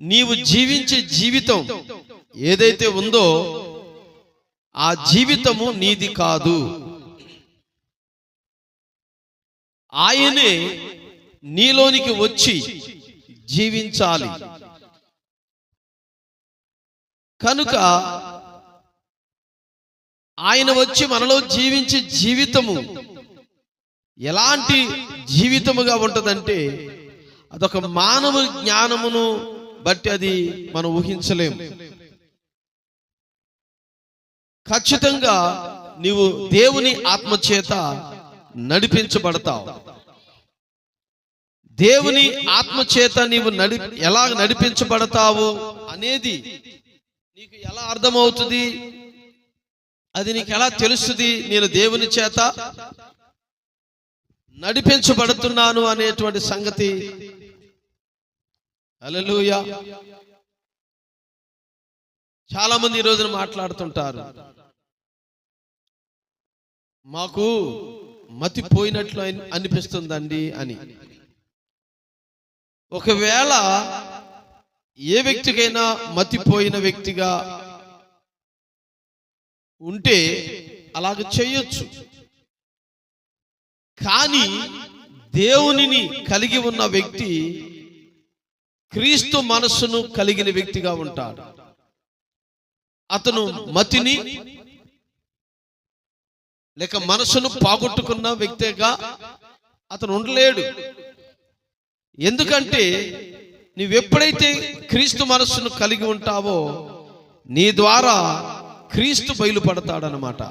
నీవు జీవించే జీవితం ఏదైతే ఉందో ఆ జీవితము నీది కాదు. ఆయనే నీలోనికి వచ్చి జీవించాలి. కనుక ఆయన వచ్చి మనలో జీవించే జీవితము ఎలాంటి జీవితముగా ఉంటుందంటే అదొక మానవ జ్ఞానమును బట్టి అది మనం ఊహించలేము ఖచ్చితంగా నీవు దేవుని ఆత్మచేత నడిపించబడతావు. దేవుని ఆత్మచేత నీవు నడి ఎలా నడిపించబడతావు అనేది నీకు ఎలా అర్థమవుతుంది? అది నీకు ఎలా తెలుస్తుంది? నేను దేవుని చేత నడిపించబడుతున్నాను అనేటువంటి సంగతి హల్లెలూయా. చాలా మంది ఈ రోజున మాట్లాడుతుంటారు. మాకు మతి పోయినట్లు అనిపిస్తుందండి అని. ఒకవేళ ఏ వ్యక్తికైనా మతిపోయిన వ్యక్తిగా ఉంటే అలాగ చేయొచ్చు. కానీ దేవునిని కలిగి ఉన్న వ్యక్తి క్రీస్తు మనస్సును కలిగిన వ్యక్తిగా ఉంటాడు. అతను మతిని లేక మనసును పాగొట్టుకున్న వ్యక్తిగా అతను ఉండలేడు. ఎందుకంటే నువ్వెప్పుడైతే క్రీస్తు మనస్సును కలిగి ఉంటావో నీ ద్వారా క్రీస్తు బయలుపడతాడనమాట